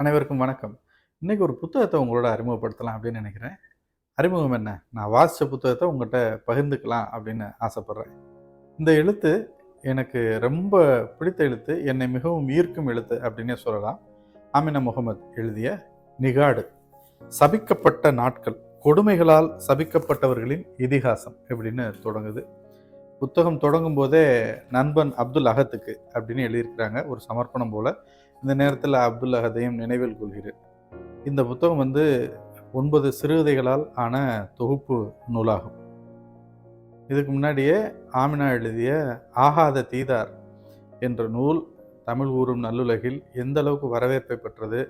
அனைவருக்கும் வணக்கம். இன்னைக்கு ஒரு புத்தகத்தை உங்களோட அறிமுகப்படுத்தலாம் அப்படின்னு நினைக்கிறேன். அறிமுகம் என்ன? நான் வாசித்த புத்தகத்தை உங்கள்கிட்ட பகிர்ந்துக்கலாம் அப்படின்னு ஆசைப்பட்றேன். இந்த எழுத்து எனக்கு ரொம்ப பிடித்த எழுத்து என்னை மிகவும் ஈர்க்கும் எழுத்து அப்படின்னே சொல்லலாம். ஆமினா முகமது எழுதிய நிகாடு. சபிக்கப்பட்ட நாட்கள் கொடுமைகளால் சபிக்கப்பட்டவர்களின் இதிகாசம் அப்படின்னு தொடங்குது. புத்தகம் தொடங்கும் போதே நண்பன் அப்துல் அகத்துக்கு அப்படின்னு எழுதியிருக்கிறாங்க. ஒரு சமர்ப்பணம் போல இந்த நேரத்தில் அப்துல் அகதையும் நினைவில் கொள்கிறேன். இந்த புத்தகம் வந்து ஒன்பது சிறுகதைகளால் ஆன தொகுப்பு நூலாகும். இதுக்கு முன்னாடியே ஆமினா எழுதிய ஆகாத தீதார் என்ற நூல் தமிழ் ஊரும் நல்லுலகில் எந்த அளவுக்கு வரவேற்பை பெற்றது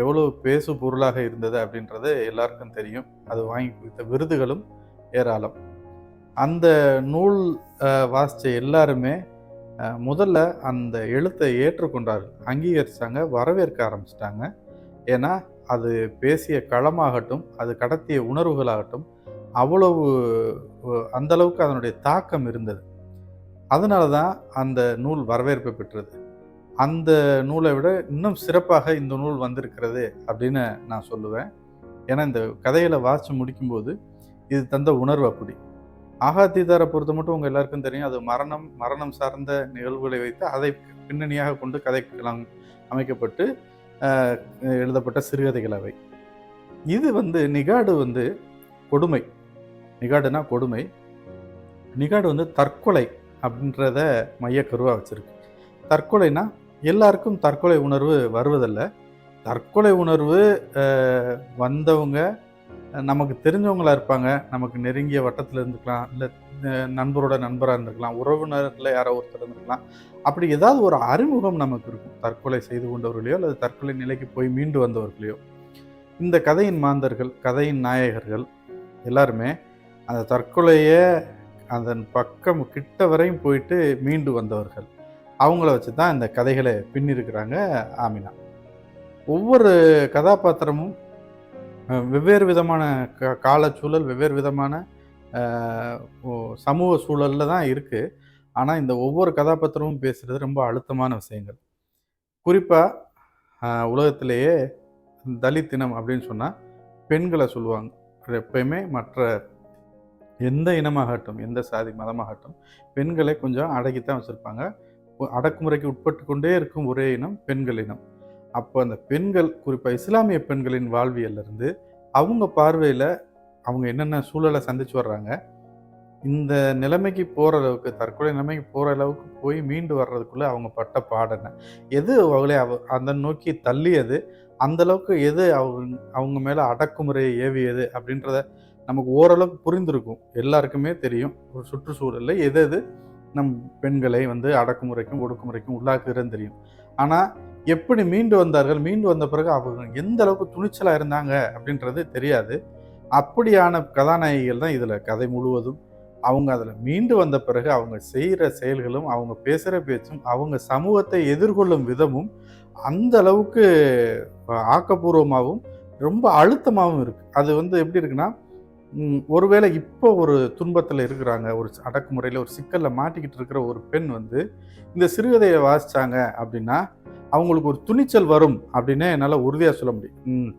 எவ்வளோ பேசு பொருளாக இருந்தது அப்படின்றது எல்லாருக்கும் தெரியும். அது வாங்கி கொடுத்த விருதுகளும் ஏராளம். அந்த நூல் வாசித்த எல்லாருமே முதல்ல அந்த எழுத்தை ஏற்றுக்கொண்டார்கள். அங்கீகரித்தாங்க வரவேற்க ஆரம்பிச்சிட்டாங்க. ஏன்னா அது பேசிய களமாகட்டும் அது கடத்திய உணர்வுகளாகட்டும் அவ்வளவு அந்த அளவுக்கு அதனுடைய தாக்கம் இருந்தது. அதனால தான் அந்த நூல் வரவேற்பை பெற்றது. அந்த நூலை விட இன்னும் சிறப்பாக இந்த நூல் வந்திருக்கிறது அப்படின்னு நான் சொல்லுவேன். ஏன்னா இந்த கதைகளை வாசித்து முடிக்கும்போது இது தந்த உணர்வு அப்படி. ஆகாத்தீதாரை பொறுத்த மட்டும் உங்கள் எல்லாருக்கும் தெரியும். அது மரணம் மரணம் சார்ந்த நிகழ்வுகளை வைத்து அதை பின்னணியாக கொண்டு கதைக்கெல்லாம் அமைக்கப்பட்டு எழுதப்பட்ட சிறுகதைகள் அவை. இது வந்து நிகாடு வந்து கொடுமை. நிகாடுனா கொடுமை. நிகாடு வந்து தற்கொலை அப்படின்றத மையக்கருவாக வச்சுருக்கு. தற்கொலைனா எல்லாருக்கும் தற்கொலை உணர்வு வருவதில்லை. தற்கொலை உணர்வு வந்தவங்க நமக்கு தெரிஞ்சவங்களா இருப்பாங்க. நமக்கு நெருங்கிய வட்டத்தில் இருந்துக்கலாம். இல்லை நண்பரோட நண்பராக இருந்திருக்கலாம் உறவினரில் யாரோ ஒருத்தர் இருந்திருக்கலாம் அப்படி ஏதாவது ஒரு அறிமுகம் நமக்கு இருக்கும். தற்கொலை செய்து கொண்டவர்களையோ அல்லது தற்கொலை நிலைக்கு போய் மீண்டு வந்தவர்களையோ. இந்த கதையின் மாந்தர்கள் கதையின் நாயகர்கள் எல்லாருமே அந்த தற்கொலையை அதன் பக்கம் கிட்ட வரையும் போயிட்டு மீண்டு வந்தவர்கள். அவங்கள வச்சு தான் இந்த கதைகளை பின்னிருக்கிறாங்க ஆமினா. ஒவ்வொரு கதாபாத்திரமும் வெவ்வேறு விதமான க காலச்சூழல் வெவ்வேறு விதமான சமூக சூழலில் தான் இருக்குது ஆனால் இந்த ஒவ்வொரு கதாபாத்திரமும் பேசுகிறது ரொம்ப அழுத்தமான விஷயங்கள். குறிப்பாக உலகத்திலேயே தலித் இனம் அப்படின்னு சொன்னால் பெண்களை சொல்லுவாங்க. எப்பயுமே மற்ற எந்த இனமாகட்டும் எந்த சாதி மதமாகட்டும் பெண்களை கொஞ்சம் அடக்கித்தான் வச்சுருப்பாங்க. அடக்குமுறைக்கு உட்பட்டு கொண்டே இருக்கும் ஒரே இனம் பெண்கள் இனம். அப்போ அந்த பெண்கள் குறிப்பாக இஸ்லாமிய பெண்களின் வாழ்வியல்லருந்து அவங்க பார்வையில் அவங்க என்னென்ன சூழலை சந்திச்சு வர்றாங்க இந்த நிலைமைக்கு போகிற அளவுக்கு தற்கொலை நிலைமைக்கு போகிற அளவுக்கு போய் மீண்டு வர்றதுக்குள்ளே அவங்க பட்ட பாடனை எது அவங்களே அவ அந்த நோக்கி தள்ளியது? அந்த அளவுக்கு எது அவங்க அவங்க மேலே அடக்குமுறையை ஏவியது? அப்படின்றத நமக்கு ஓரளவுக்கு புரிந்திருக்கும். எல்லாருக்குமே தெரியும். ஒரு சுற்றுச்சூழலில் எது எது நம் பெண்களை வந்து அடக்குமுறைக்கும் ஒடுக்குமுறைக்கும் உள்ளாக்குறதுன்னு தெரியும். ஆனால் எப்படி மீண்டு வந்தார்கள்? மீண்டு வந்த பிறகு அவங்க எந்த அளவுக்கு துணிச்சலாக இருந்தாங்க அப்படின்றது தெரியாது. அப்படியான கதாநாயகிகள் தான் இதில் கதை முழுவதும். அவங்க அதில் மீண்டு வந்த பிறகு அவங்க செய்கிற செயல்களும் அவங்க பேசுகிற பேச்சும் அவங்க சமூகத்தை எதிர்கொள்ளும் விதமும் அந்த அளவுக்கு ஆக்கப்பூர்வமாகவும் ரொம்ப அழுத்தமாகவும் இருக்குது அது வந்து எப்படி இருக்குன்னா ஒருவேளை இப்போ ஒரு துன்பத்தில் இருக்கிறாங்க ஒரு அடக்குமுறையில் ஒரு சிக்கலில் மாட்டிக்கிட்டு இருக்கிற ஒரு பெண் வந்து இந்த சிறுகதையை வாசிச்சாங்க அப்படின்னா அவங்களுக்கு ஒரு துணிச்சல் வரும் அப்படின்னு என்னால் உறுதியாக சொல்ல முடியும்.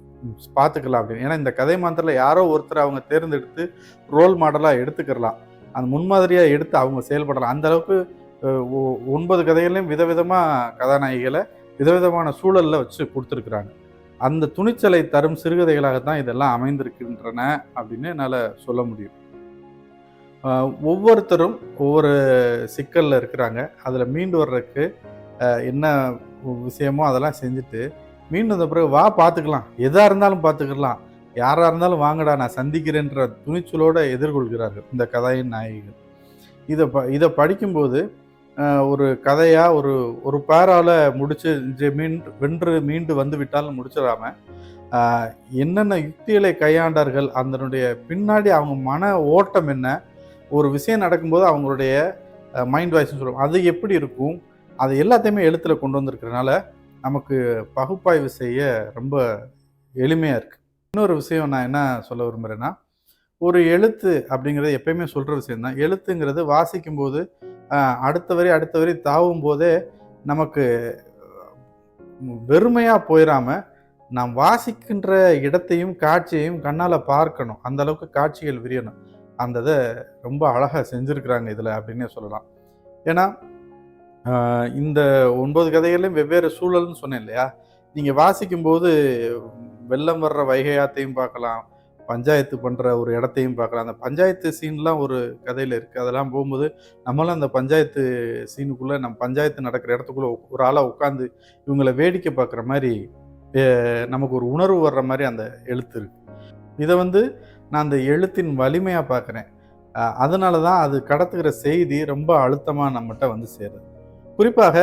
பார்த்துக்கலாம் அப்படின்னு. ஏன்னா இந்த கதை மாத்திரத்தில் யாரோ ஒருத்தர் அவங்க தேர்ந்தெடுத்து ரோல் மாடலாக எடுத்துக்கிறலாம். அந்த முன்மாதிரியாக எடுத்து அவங்க செயல்படலாம். அந்த அளவுக்கு ஒ- ஒன்பது கதைகளையும் விதவிதமாக கதாநாயகிகளை விதவிதமான சூழலில் வச்சு கொடுத்துருக்குறாங்க. அந்த துணிச்சலை தரும் சிறுகதைகளாக தான் இதெல்லாம் அமைந்திருக்கின்றன அப்படின்னு என்னால் சொல்ல முடியும். ஒவ்வொருத்தரும் ஒவ்வொரு சிக்கலில் இருக்கிறாங்க. அதில் மீண்டு வர்றதுக்கு என்ன விஷயமோ அதெல்லாம் செஞ்சுட்டு மீண்டும் வந்த பிறகு வா பார்த்துக்கலாம். எதாக இருந்தாலும் பார்த்துக்கலாம். யாராக இருந்தாலும் வாங்கடா நான் சந்திக்கிறேன்ற துணிச்சலோடு எதிர்கொள்கிறார்கள் இந்த கதையின் நாயகிகள். இதை ப இதை படிக்கும்போது ஒரு கதையாக ஒரு ஒரு பேரால் முடிச்சு மீண்டு வென்று மீண்டு வந்து விட்டாலும் முடிச்சிடாம என்னென்ன யுக்திகளை கையாண்டார்கள் அதனுடைய பின்னாடி அவங்க மன ஓட்டம் என்ன ஒரு விஷயம் நடக்கும்போது அவங்களுடைய மைண்ட் வாய்ஸ்னு சொல்லுவோம். அது எப்படி இருக்கும்? அது எல்லாத்தையுமே எழுத்தில் கொண்டு வந்திருக்கிறனால நமக்கு பகுப்பாய்வு செய்ய ரொம்ப எளிமையாக இருக்குது இன்னொரு விஷயம் நான் என்ன சொல்ல விரும்புகிறேன்னா ஒரு எழுத்து அப்படிங்கிறது எப்பயுமே சொல்கிற விஷயந்தான் எழுத்துங்கிறது வாசிக்கும்போது அடுத்த வரி அடுத்த வரி தாவும் போதே நமக்கு வெறுமையாக போயிடாமல் நாம் வாசிக்கின்ற இடத்தையும் காட்சியையும் கண்ணால் பார்க்கணும். அந்த அளவுக்கு காட்சிகள் விரியணும். அந்த இதை ரொம்ப அழகாக செஞ்சுருக்கிறாங்க இதில் அப்படின்னே சொல்லலாம். ஏன்னா இந்த ஒன்பது கதைகளையும் வெவ்வேறு சூழல்னு சொன்னேன் இல்லையா? நீங்கள் வாசிக்கும்போது வெள்ளம் வர்ற வைகையாத்தையும் பார்க்கலாம் பஞ்சாயத்து பண்ணுற ஒரு இடத்தையும் பார்க்கலாம். அந்த பஞ்சாயத்து சீன்லாம் ஒரு கதையில் இருக்குது அதெல்லாம் போகும்போது நம்மளும் அந்த பஞ்சாயத்து சீனுக்குள்ளே நம்ம பஞ்சாயத்து நடக்கிற இடத்துக்குள்ளே ஒரு ஆளாக உட்காந்து இவங்களை வேடிக்கை பார்க்குற மாதிரி நமக்கு ஒரு உணர்வு வர்ற மாதிரி அந்த எழுத்து இருக்குது இதை வந்து நான் அந்த எழுத்தின் வலிமையாக பார்க்குறேன். அதனால தான் அது கடத்துகிற செய்தி ரொம்ப அழுத்தமாக நம்மகிட்ட வந்து சேருது. குறிப்பாக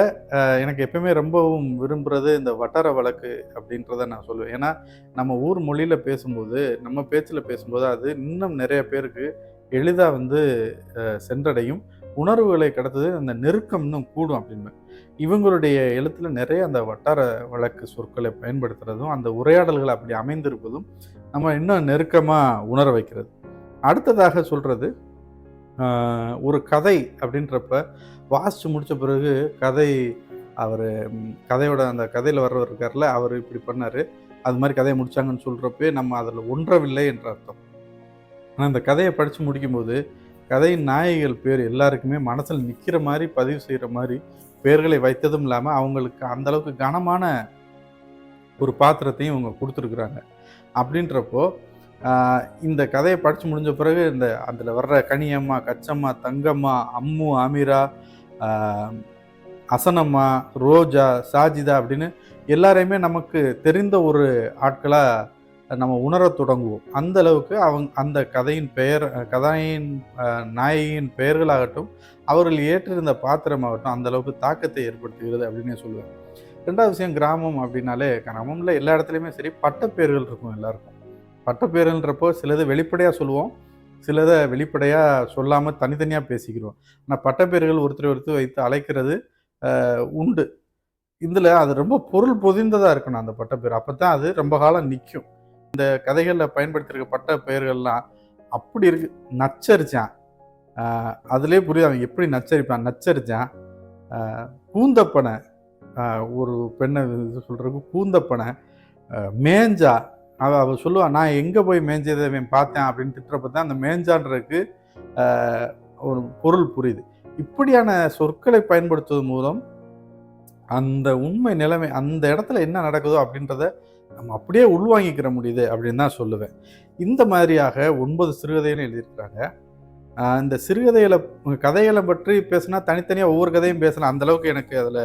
எனக்கு எப்பயுமே ரொம்பவும் விரும்புகிறது இந்த வட்டார வழக்கு அப்படின்றத நான் சொல்லுவேன். ஏன்னா நம்ம ஊர் மொழியில் பேசும்போது நம்ம பேச்சில் பேசும்போது அது இன்னும் நிறைய பேருக்கு எளிதாக வந்து சென்றடையும். உணர்வுகளை கடத்தது அந்த நெருக்கம் இன்னும் கூடும் அப்படின்னு. இவங்களுடைய எழுத்துல நிறைய அந்த வட்டார வழக்கு சொற்களை பயன்படுத்துறதும் அந்த உரையாடல்கள் அப்படி அமைந்திருப்பதும் நம்ம இன்னும் நெருக்கமாக உணர வைக்கிறது. அடுத்ததாக சொல்றது ஒரு கதை அப்படின்றப்ப வாசிச்சு முடித்த பிறகு கதை அவர் கதையோட அந்த கதையில் வர்றவர் இருக்கார்ல அவர் இப்படி பண்ணார். அது மாதிரி கதையை முடித்தாங்கன்னு சொல்கிறப்பே நம்ம அதில் ஒன்றவில்லை என்ற அர்த்தம். ஆனால் அந்த கதையை படித்து முடிக்கும்போது கதையின் நாயகிகள் பேர் எல்லாருக்குமே மனசில் நிற்கிற மாதிரி பதிவு செய்கிற மாதிரி பேர்களை வைத்ததும் இல்லாமல் அவங்களுக்கு அந்தளவுக்கு கனமான ஒரு பாத்திரத்தையும் இவங்க கொடுத்துருக்குறாங்க. அப்படின்றப்போ இந்த கதையை படித்து முடிஞ்ச பிறகு இந்த அதில் வர்ற கனியம்மா கச்சம்மா தங்கம்மா அம்மு அமீரா அசனம்மா ரோஜா சாஜிதா அப்படின்னு எல்லாரையுமே நமக்கு தெரிந்த ஒரு ஆட்களாக நம்ம உணரத் தொடங்குவோம். அந்த அளவுக்கு அவங்க அந்த கதையின் பெயர் கதையின் நாயகியின் பெயர்களாகட்டும் அவர்கள் ஏற்றிருந்த பாத்திரமாகட்டும் அந்த அளவுக்கு தாக்கத்தை ஏற்படுத்துகிறது அப்படின்னு சொல்லுவேன். ரெண்டாவது விஷயம் கிராமம் அப்படின்னாலே கிராமம்ல எல்லா இடத்துலையுமே சரி பட்டப்பேர்கள் இருக்கும் எல்லாருக்கும். பட்டப்பேர்கள்ன்றப்போ சிலது வெளிப்படையாக சொல்லுவோம். சிலதை வெளிப்படையாக சொல்லாமல் தனித்தனியாக பேசிக்கிறோம். ஆனால் பட்டப்பேர்கள் ஒருத்தர் ஒருத்தர் வைத்து அழைக்கிறது உண்டு. இதில் அது ரொம்ப பொருள் பொதிந்ததாக இருக்கணும் அந்த பட்டப்பேர் அப்போ தான் அது ரொம்ப காலம் நிற்கும் இந்த கதைகளில் பயன்படுத்தியிருக்க பட்ட பெயர்கள்லாம் அப்படி இருக்கு. நச்சரிச்சான். அதுலேயே புரியுது அவன் எப்படி நச்சரிப்பான். நச்சரிச்சான் கூந்தப்பனை ஒரு பெண்ணை இது கூந்தப்பனை மேஞ்சா அவள் அவள் சொல்லுவாள் நான் எங்கே போய் மேய்ஞ்சதை இவன் பார்த்தேன்? அப்படின்னு திட்டுறப்ப தான் அந்த மேஞ்சான்றதுக்கு ஒரு பொருள் புரியுது. இப்படியான சொற்களை பயன்படுத்துவதன் மூலம் அந்த உண்மை நிலைமை அந்த இடத்துல என்ன நடக்குதோ அப்படின்றத நம்ம அப்படியே உள்வாங்கிக்கிற முடியுது அப்படின்னு தான் சொல்லுவேன். இந்த மாதிரியாக ஒன்பது சிறுகதைகளும் எழுதியிருக்கிறாங்க. இந்த சிறுகதைகளை கதைகளை பற்றி பேசினா தனித்தனியாக ஒவ்வொரு கதையும் பேசலாம். அந்த அளவுக்கு எனக்கு அதில்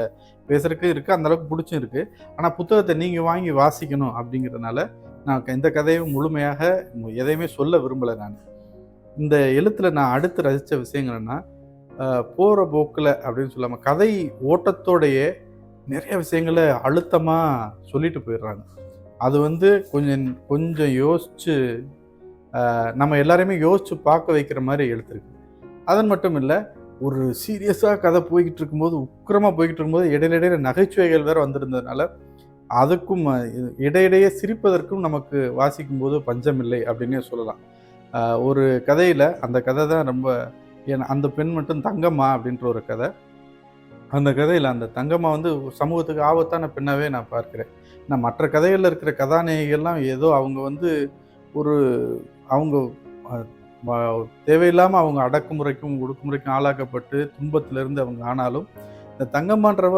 பேசுறதுக்கு இருக்குது அந்தளவுக்கு பிடிச்சும் இருக்குது ஆனால் புத்தகத்தை நீங்கள் வாங்கி வாசிக்கணும் அப்படிங்கிறதுனால நான் இந்த கதையும் முழுமையாக எதையுமே சொல்ல விரும்பலை நான். இந்த எழுத்தில் நான் அடுத்து ரசித்த விஷயங்கள் என்ன போகிற போக்கில் அப்படின்னு சொல்லாமல் கதை ஓட்டத்தோடையே நிறைய விஷயங்களை அழுத்தமாக சொல்லிட்டு போயிடுறாங்க. அது வந்து கொஞ்சம் கொஞ்சம் யோசித்து நம்ம எல்லாரையுமே யோசித்து பார்க்க வைக்கிற மாதிரி எழுத்துருக்கு. அதன் மட்டும் இல்லை ஒரு சீரியஸாக கதை போய்கிட்டு இருக்கும்போது உக்கிரமாக போய்கிட்டு இருக்கும்போது இடையில இடையில நகைச்சுவைகள் வேறு வந்திருந்ததுனால அதுக்கும் இடையிடையே சிரிப்பதற்கும் நமக்கு வாசிக்கும் போது பஞ்சம் இல்லை அப்படின்னே சொல்லலாம். ஒரு கதையில் அந்த கதை தான் ரொம்ப அந்த பெண் மட்டும் தங்கம்மா அப்படின்ற ஒரு கதை. அந்த கதையில் அந்த தங்கம்மா வந்து சமூகத்துக்கு ஆபத்தான பெண்ணாகவே நான் பார்க்குறேன். நான் மற்ற கதைகளில் இருக்கிற கதாநாயகிகள்லாம் ஏதோ அவங்க வந்து ஒரு அவங்க தேவையில்லாமல் அவங்க அடக்குமுறைக்கும் ஒடுக்குமுறைக்கும் ஆளாக்கப்பட்டு துன்பத்திலேருந்து அவங்க ஆனாலும் இந்த தங்கம்மான்றவ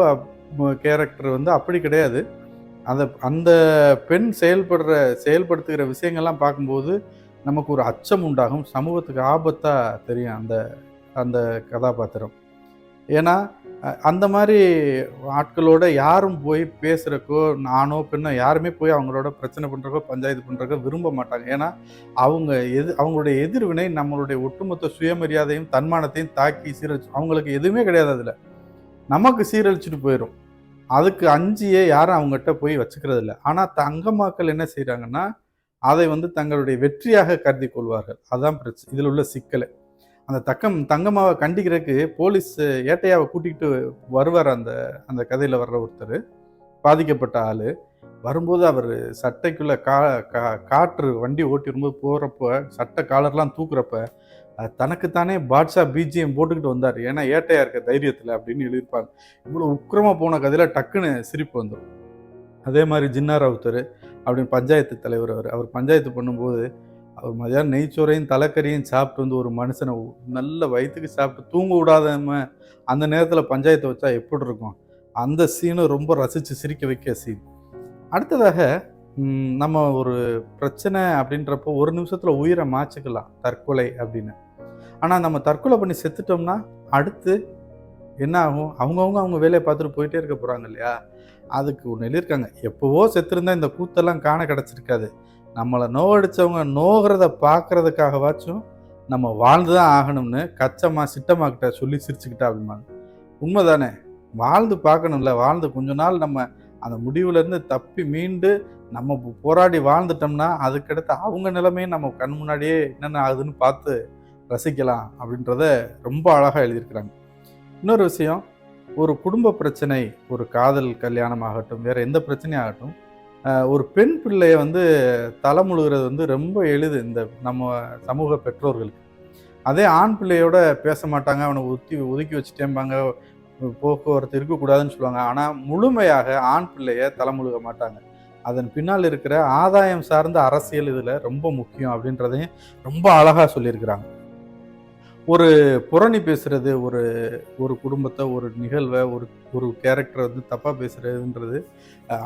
கேரக்டர் வந்து அப்படி கிடையாது. அந்த அந்த பெண் செயல்படுற செயல்படுத்துகிற விஷயங்கள்லாம் பார்க்கும்போது நமக்கு ஒரு அச்சம் உண்டாகும். சமூகத்துக்கு ஆபத்தாக தெரியும் அந்த அந்த கதாபாத்திரம். ஏன்னா அந்த மாதிரி ஆட்களோட யாரும் போய் பேசுகிறக்கோ நானோ பெண்ணோ யாருமே போய் அவங்களோட பிரச்சனை பண்ணுறக்கோ பஞ்சாயத்து பண்ணுறக்கோ விரும்ப மாட்டாங்க. ஏன்னா அவங்க எது அவங்களுடைய எதிர்வினை நம்மளுடைய ஒட்டுமொத்த சுயமரியாதையும் தன்மானத்தையும் தாக்கி சீரழிச்சு அவங்களுக்கு எதுவுமே கிடையாது அதில். நமக்கு சீரழிச்சிட்டு போயிடும் அதுக்கு அஞ்சியே யாரும் அவங்ககிட்ட போய் வச்சுக்கிறது இல்லை ஆனால் தங்கமாக்கள் என்ன செய்கிறாங்கன்னா அதை வந்து தங்களுடைய வெற்றியாக கருதி கொள்வார்கள். அதுதான் பிரச்சனை இதில் உள்ள சிக்கல். அந்த தக்கம் தங்கம்மாவை கண்டிக்கிறதுக்கு போலீஸ் ஏட்டையாவை கூட்டிகிட்டு வருவார் அந்த அந்த கதையில் வர்ற ஒருத்தர். பாதிக்கப்பட்ட ஆள். வரும்போது அவர் சட்டைக்குள்ளே கா கா காற்று வண்டி ஓட்டி வரும்போது போகிறப்ப சட்டை காலர்லாம் தூக்குறப்ப தனக்குத்தானே பாட்ஷா பிஜிஎம் போட்டுக்கிட்டு வந்தார். ஏன்னா ஏட்டையா இருக்க தைரியத்தில் அப்படின்னு எழுதியிருப்பாங்க. இவ்வளோ உக்கிரமாக போன கதையில் டக்குன்னு சிரிப்பு வந்துடும் அதே மாதிரி ஜின்னா ரவுத்தர் அப்படின்னு பஞ்சாயத்து தலைவர் அவர். அவர் பஞ்சாயத்து பண்ணும்போது அவர் மதியானம் நெய்ச்சோரையும் தலைக்கறியும் சாப்பிட்டு வந்து ஒரு மனுஷனை நல்ல வயிற்றுக்கு சாப்பிட்டு தூங்க விடாதம அந்த நேரத்தில் பஞ்சாயத்தை வச்சா எப்படி இருக்கும்? அந்த சீனை ரொம்ப ரசித்து சிரிக்க வைக்க சீன் அடுத்ததாக நம்ம ஒரு பிரச்சனை அப்படின்றப்போ ஒரு நிமிஷத்தில் உயிரை மாச்சிக்கலாம் தற்கொலை அப்படின்னு. ஆனால் நம்ம தற்கொலை பண்ணி செத்துட்டோம்னா அடுத்து என்ன ஆகும்? அவங்கவுங்க அவங்க வேலையை பார்த்துட்டு போயிட்டே இருக்க போகிறாங்க இல்லையா? அதுக்கு ஒன்று எழுதியிருக்காங்க. எப்போவோ செத்துருந்தா இந்த கூத்தெல்லாம் காண கிடச்சிருக்காது. நம்மளை நோவடித்தவங்க நோகிறத பார்க்கறதுக்காகவாச்சும் நம்ம வாழ்ந்து தான் ஆகணும்னு கச்சமாக சிட்டம்மா சொல்லி சிரிச்சுக்கிட்டா அப்படிம்பாங்க. உண்மைதானே? வாழ்ந்து பார்க்கணும்ல. வாழ்ந்து கொஞ்ச நாள் நம்ம அந்த முடிவுலேருந்து தப்பி மீண்டு நம்ம போராடி வாழ்ந்துட்டோம்னா அதுக்கடுத்து அவங்க நிலைமையும் நம்ம கண் முன்னாடியே என்னென்ன ஆகுதுன்னு பார்த்து ரசிக்கலாம் அப்படின்றத ரொம்ப அழகாக எழுதியிருக்கிறாங்க. இன்னொரு விஷயம் ஒரு குடும்ப பிரச்சனை ஒரு காதல் கல்யாணம் ஆகட்டும் வேறு எந்த பிரச்சனையும் ஆகட்டும் ஒரு பெண் பிள்ளைய வந்து தலைமுழுகிறது வந்து ரொம்ப எளிது இந்த நம்ம சமூக பெற்றோர்களுக்கு. அதே ஆண் பிள்ளையோட பேச மாட்டாங்க அவனை ஒத்தி ஒதுக்கி வச்சுட்டேம்பாங்க போக்குவரத்து இருக்கக்கூடாதுன்னு சொல்லுவாங்க. ஆனால் முழுமையாக ஆண் பிள்ளைய தலைமுழுக மாட்டாங்க. அதன் பின்னால் இருக்கிற ஆதாயம் சார்ந்த அரசியல் இதில் ரொம்ப முக்கியம் அப்படின்றதையும் ரொம்ப அழகாக சொல்லியிருக்கிறாங்க. ஒரு புரணி பேசுறது ஒரு ஒரு குடும்பத்தை ஒரு நிகழ்வை ஒரு ஒரு கேரக்டரை வந்து தப்பாக பேசுறதுன்றது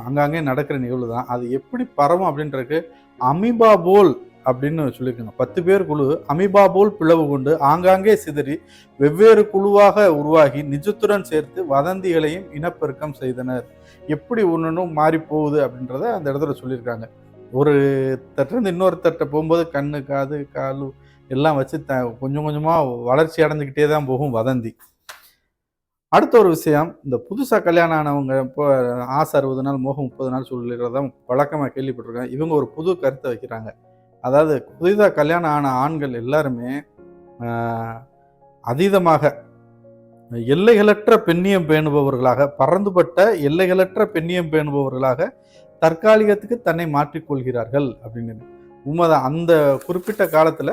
அங்காங்கே நடக்கிற நிகழ்வு தான். அது எப்படி பரவும் அப்படின்றதுக்கு அமீபா போல் அப்படின்னு சொல்லியிருக்காங்க. பத்து பேர் குழு அமீபா போல் பிளவு கொண்டு ஆங்காங்கே சிதறி வெவ்வேறு குழுவாக உருவாகி நிஜத்துடன் சேர்த்து வதந்திகளையும் இனப்பெருக்கம் செய்தனர். எப்படி ஒன்றுன்னும் மாறி போகுது அப்படின்றத அந்த இடத்துல சொல்லியிருக்காங்க. ஒரு தட்டிலிருந்து இன்னொரு தட்டை போகும்போது கண்ணு காது காலு எல்லாம் வச்சு த கொஞ்சம் கொஞ்சமாக வளர்ச்சி அடைஞ்சிக்கிட்டே தான் போகும் வதந்தி. அடுத்த ஒரு விஷயம் இந்த புதுசாக கல்யாணம் ஆனவங்க இப்போ ஆசை அறுபது நாள் மோகம் முப்பது நாள் சொல்லிடுறதா வழக்கமாக கேள்விப்பட்டிருக்கேன். இவங்க ஒரு புது கருத்தை வைக்கிறாங்க. அதாவது புதிதாக கல்யாணம் ஆன ஆண்கள் எல்லாருமே அதீதமாக எல்லைகளற்ற பெண்ணியம் பேணுபவர்களாக பறந்துபட்ட எல்லைகளற்ற பெண்ணியம் பேணுபவர்களாக தற்காலிகத்துக்கு தன்னை மாற்றிக்கொள்கிறார்கள் அப்படின்னு. உண்மைதான் அந்த குறிப்பிட்ட காலத்தில்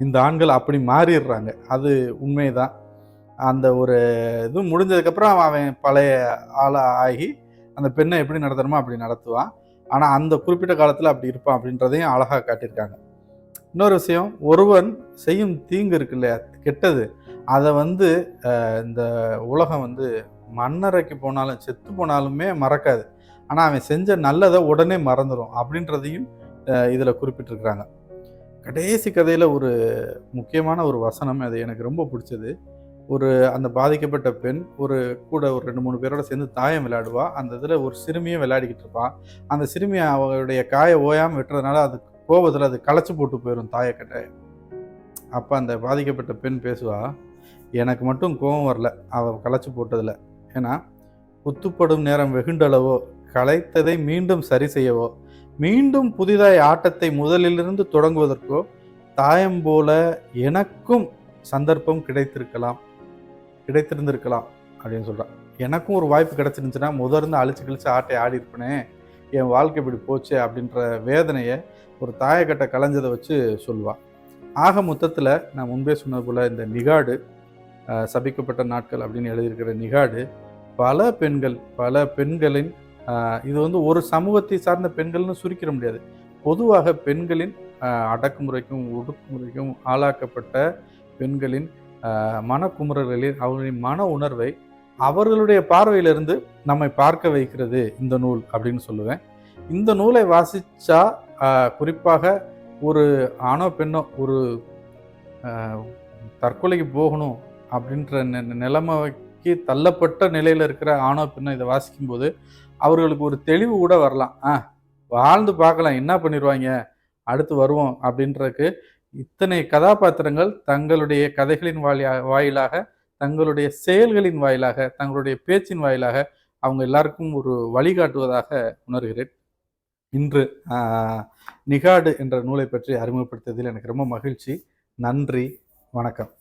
இந்த ஆண்கள் அப்படி மாறிடுறாங்க. அது உண்மைதான். அந்த ஒரு இது முடிஞ்சதுக்கப்புறம் அவன் பழைய ஆளாக ஆகி அந்த பெண்ணை எப்படி நடத்தணுமோ அப்படி நடத்துவான். ஆனால் அந்த குறிப்பிட்ட காலத்தில் அப்படி இருப்பான் அப்படின்றதையும் அழகாக காட்டியிருக்காங்க. இன்னொரு விஷயம் ஒருவன் செய்யும் தீங்கு இருக்கு இல்லையா? கெட்டது. அதை வந்து இந்த உலகம் வந்து மண்ணறைக்கு போனாலும் செத்து போனாலுமே மறக்காது. ஆனால் அவன் செஞ்ச நல்லதை உடனே மறந்துடும் அப்படின்றதையும் இதில் குறிப்பிட்டிருக்கிறாங்க. கடைசி கதையில் ஒரு முக்கியமான ஒரு வசனம் அது எனக்கு ரொம்ப பிடிச்சது. ஒரு அந்த பாதிக்கப்பட்ட பெண் ஒரு கூட ஒரு ரெண்டு மூணு பேரோட சேர்ந்து தாயம் விளையாடுவா. அந்த இதில் ஒரு சிறுமியும் விளையாடிக்கிட்டு இருப்பான் அந்த சிறுமி அவளுடைய காயை ஓயாமல் வெட்டுறதுனால அது கோபத்தில் அது களைச்சி போட்டு போயிடும் தாயக்கட்டை அப்போ அந்த பாதிக்கப்பட்ட பெண் பேசுவா எனக்கு மட்டும் கோபம் வரல. அவள் களைச்சி போட்டதில். ஏன்னா குத்துப்படும் நேரம் வெகுண்டளவோ களைத்ததை மீண்டும் சரி செய்யவோ மீண்டும் புதிதாய் ஆட்டத்தை முதலிலிருந்து தொடங்குவதற்கோ தாயம் போல எனக்கும் சந்தர்ப்பம் கிடைத்திருக்கலாம். கிடைத்திருந்திருக்கலாம் அப்படின்னு சொல்கிறான் எனக்கும் ஒரு வாய்ப்பு கிடைச்சிருந்துச்சுன்னா முதர்ந்து அழிச்சு கழிச்சு ஆட்டை ஆடி இருப்பேனே என் வாழ்க்கை இப்படி போச்சு அப்படின்ற வேதனையை ஒரு தாயக்கட்டை கலைஞ்சதை வச்சு சொல்லுவாள் ஆக மொத்தத்தில் நான் முன்பே சொன்னது போல் இந்த நிகாடு சபிக்கப்பட்ட நாட்கள் அப்படின்னு எழுதியிருக்கிற நிகாடு பல பெண்கள் பல பெண்களின் இது வந்து ஒரு சமூகத்தை சார்ந்த பெண்கள்னு சுருக்கிட முடியாது. பொதுவாக பெண்களின் அடக்குமுறைக்கும் ஒடுக்குமுறைக்கும் ஆளாக்கப்பட்ட பெண்களின் அஹ், மனக்குமுறல்களில் அவர்களின் மன உணர்வை அவர்களுடைய பார்வையிலிருந்து நம்மை பார்க்க வைக்கிறது இந்த நூல் அப்படின்னு சொல்லுவேன். இந்த நூலை வாசித்தா குறிப்பாக ஒரு ஆணோ பெண்ணோ ஒரு தற்கொலைக்கு போகணும் அப்படின்ற நிலைமைக்கு தள்ளப்பட்ட நிலையில் இருக்கிற ஆணோ பெண்ணோ இதை வாசிக்கும்போது அவர்களுக்கு ஒரு தெளிவு கூட வரலாம். ஆ வாழ்ந்து பார்க்கலாம். என்ன பண்ணிடுவாங்க அடுத்து வருவோம் அப்படின்றதுக்கு இத்தனை கதாபாத்திரங்கள் தங்களுடைய கதைகளின் வாயிலா வாயிலாக தங்களுடைய செயல்களின் வாயிலாக தங்களுடைய பேச்சின் வாயிலாக அவங்க எல்லாருக்கும் ஒரு வழிகாட்டுவதாக உணர்கிறேன். இன்று நிகாடு என்ற நூலை பற்றி அறிமுகப்படுத்தியதில் எனக்கு ரொம்ப மகிழ்ச்சி. நன்றி. வணக்கம்.